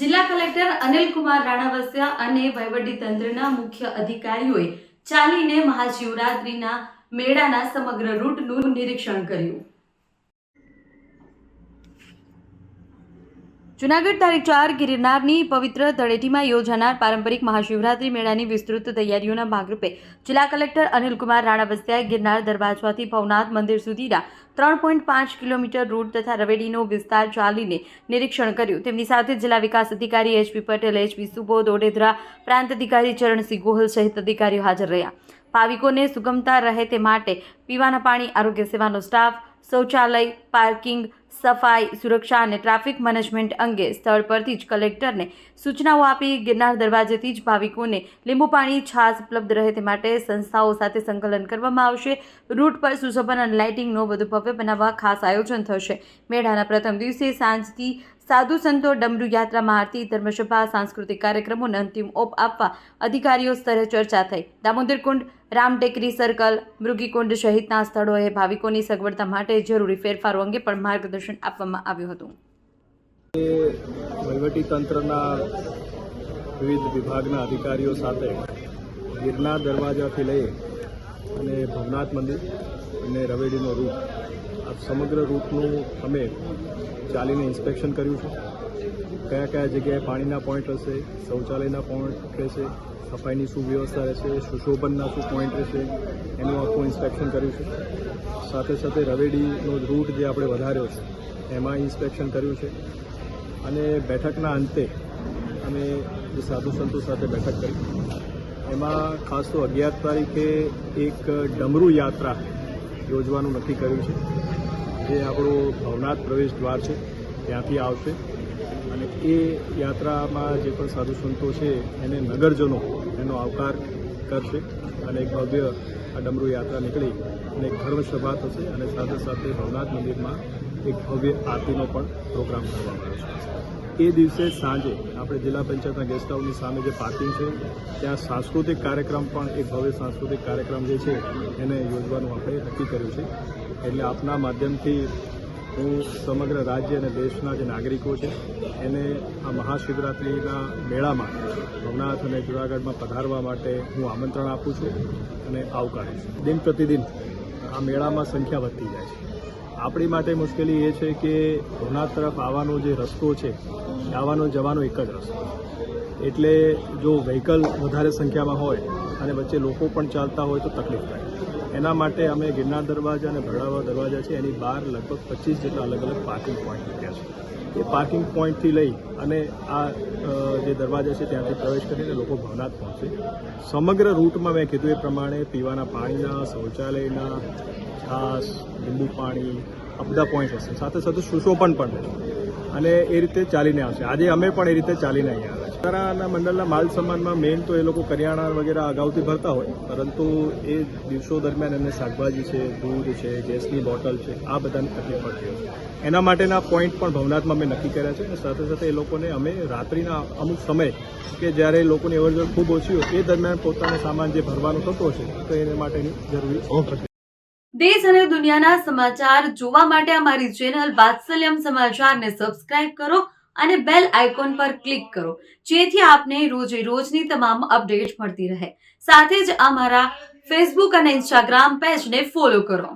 જિલ્લા કલેક્ટર અનિલકુમાર રાણાવસિયા અને વહીવટીતંત્રના મુખ્ય અધિકારીઓએ ચાલીને મહાશિવરાત્રિના મેળાના સમગ્ર રૂટનું નિરીક્ષણ કર્યું. જુનાગઢ તારીખ ચાર ગિરનારની પવિત્ર તળેટીમાં યોજાનાર પારંપરિક મહાશિવરાત્રિ મેળાની વિસ્તૃત તૈયારીઓના ભાગરૂપે જિલ્લા કલેક્ટર અનિલકુમાર રાણાવસિયાએ ગિરનાર દરવાજાથી ભવનાથ મંદિર સુધીના ત્રણ પોઈન્ટ પાંચ કિલોમીટર રૂટ તથા રવેડીનો વિસ્તાર ચાલીને નિરીક્ષણ કર્યું. તેમની સાથે જિલ્લા વિકાસ અધિકારી એચપી પટેલ એચપી સુબોધ ઓડેદરા પ્રાંત અધિકારી ચરણસિંહ ગોહલ સહિત અધિકારીઓ હાજર રહ્યા. ભાવિકોને સુગમતા રહે તે માટે પીવાના પાણી, આરોગ્ય સેવાનો સ્ટાફ શૌચાલય, પાર્કિંગ, સફાઈ, સુરક્ષા અને ટ્રાફિક મેનેજમેન્ટ અંગે સ્થળ પરથી જ કલેક્ટરને સૂચનાઓ આપી ગિરનાર દરવાજેથી જ ભાવિકોને લીંબુ પાણી, છાશ ઉપલબ્ધ રહે તે માટે સંસ્થાઓ સાથે સંકલન કરવામાં આવશે. રૂટ પર સુશોભન અને લાઇટિંગનો વધુ ભવ્ય બનાવવા ખાસ આયોજન થશે. મેળાના પ્રથમ દિવસે સાંજથી સાધુ સંતો ડમરુ યાત્રામાં આરતી, ધર્મસભા, સાંસ્કૃતિક કાર્યક્રમોને અંતિમ ઓપ આપવા અધિકારીઓ સ્તરે ચર્ચા થઈ. દામોદર કુંડ રામટેકરી સર્કલ, મૃગીકુંડ સહિતના સ્થળોએ ભાવિકોની સગવડતા માટે જરૂરી ફેરફારો અંગે પણ માર્ગદર્શન આપવામાં આવ્યું હતું. તંત્રના વિવિધ વિભાગના અધિકારીઓ સાથે ગિરનાર દરવાજાથી લઈ અને ભવનાથ મંદિર અને રવેડીનો રૂટ, આ સમગ્ર રૂટનું અમે ચાલીને ઇન્સ્પેક્શન કર્યું છે. કયા કયા જગ્યાએ પાણીના પોઈન્ટ હશે, શૌચાલયના પોઈન્ટ રહેશે સફાઈની શું વ્યવસ્થા રહેશે, સુશોભનના શું પોઈન્ટ રહેશે, એનું આખું ઇન્સ્પેક્શન કર્યું છે. સાથે સાથે રવેડીનો રૂટ જે આપણે વધાર્યો છે, એમાં ઇન્સ્પેક્શન કર્યું છે. અને બેઠકના અંતે અમે જે સાધુ સંતો સાથે બેઠક કરી. એમાં ખાસ તો અગિયાર તારીખે એક ડમરુ યાત્રા યોજવાનું નક્કી કર્યું છે. જે આપણો ભવનાથ પ્રવેશ દ્વાર છે, ત્યાંથી આવશે. અને એ યાત્રામાં જે પણ સાધુ સંતો છે, એને નગરજનો એનો આવકાર કરશે અને એક ભવ્ય આ ડમરુ યાત્રા નીકળી અને એક ધર્મસભા થશે અને સાથે સાથે ભવનાથ મંદિરમાં એક ભવ્ય આરતીનો પણ પ્રોગ્રામ કરવામાં આવ્યો છે એ દિવસે સાંજે આપણે જિલ્લા પંચાયતના ગેસ્ટ હાઉસની સામે જે પાર્કિંગ છે, ત્યાં સાંસ્કૃતિક કાર્યક્રમ પણ, એક ભવ્ય સાંસ્કૃતિક કાર્યક્રમ જે છે, એને યોજવાનું આપણે નક્કી કર્યું છે. એટલે આપના માધ્યમથી હું સમગ્ર રાજ્ય અને દેશના જે નાગરિકો છે, એને આ મહાશિવરાત્રિના મેળામાં ભવનાથ અને જુનાગઢમાં પધારવા માટે હું આમંત્રણ આપું છું અને આવકારું છું. દિન પ્રતિદિન આ મેળામાં સંખ્યા વધતી જાય છે. આપણી માટે મુશ્કેલી એ છે કે ભવનાથ તરફ આવવાનો જે રસ્તો છે, આવવાનો જવાનો એક જ રસ્તો. એટલે જો વ્હીકલ વધારે સંખ્યામાં હોય અને વચ્ચે લોકો પણ ચાલતા હોય તો તકલીફ થાય. એના માટે અમે ગિરનાર દરવાજા અને ભરડાવા દરવાજા છે, એની બહાર લગભગ પચીસ જેટલા અલગ અલગ પાર્કિંગ પોઈન્ટ મૂક્યા છે. એ પાર્કિંગ પોઈન્ટથી લઈ અને આ જે દરવાજા છે ત્યાંથી પ્રવેશ કરીને લોકો ભવનાથ પહોંચે. સમગ્ર રૂટમાં મેં કીધું એ પ્રમાણે પીવાના પાણીના, શૌચાલયના છાશ લીંબુ પાણી આ બધા પોઈન્ટ હશે. સાથે સાથે સુશોભન પણ રહેશે અને એ રીતે ચાલીને આવશે. આજે અમે પણ એ રીતે ચાલીને અહીંયા આવ્યા છીએ. કરાના મંડળના માલ સામાનમાં મેઇન તો એ લોકો કરિયાણા વગેરે અગાઉથી ભરતા હોય, પરંતુ એ દિવસો દરમિયાન એમને શાકભાજી છે, દૂધ છે, ગેસની બોટલ છે, આ બધાની તકલીફ પડતી હોય એના માટેના પોઈન્ટ પણ ભવનાથમાં અમે નક્કી કર્યા છે અને સાથે સાથે એ લોકોને અમે રાત્રિના અમુક સમય કે જ્યારે લોકોની અવરજવર ખૂબ ઓછી હોય, એ દરમિયાન પોતાનો સામાન જે ભરવાનો થતો હશે, તો એને માટેની જરૂરી દેશ અને દુનિયાના સમાચાર જોવા માટે અમારી ચેનલ વાત્સલ્યમ સમાચારને સબસ્ક્રાઇબ કરો અને બેલ આઇકોન પર ક્લિક કરો, જેથી આપને રોજે રોજની તમામ અપડેટ મળતી રહે. સાથે જ અમારા ફેસબુક અને ઇન્સ્ટાગ્રામ પેજને ફોલો કરો.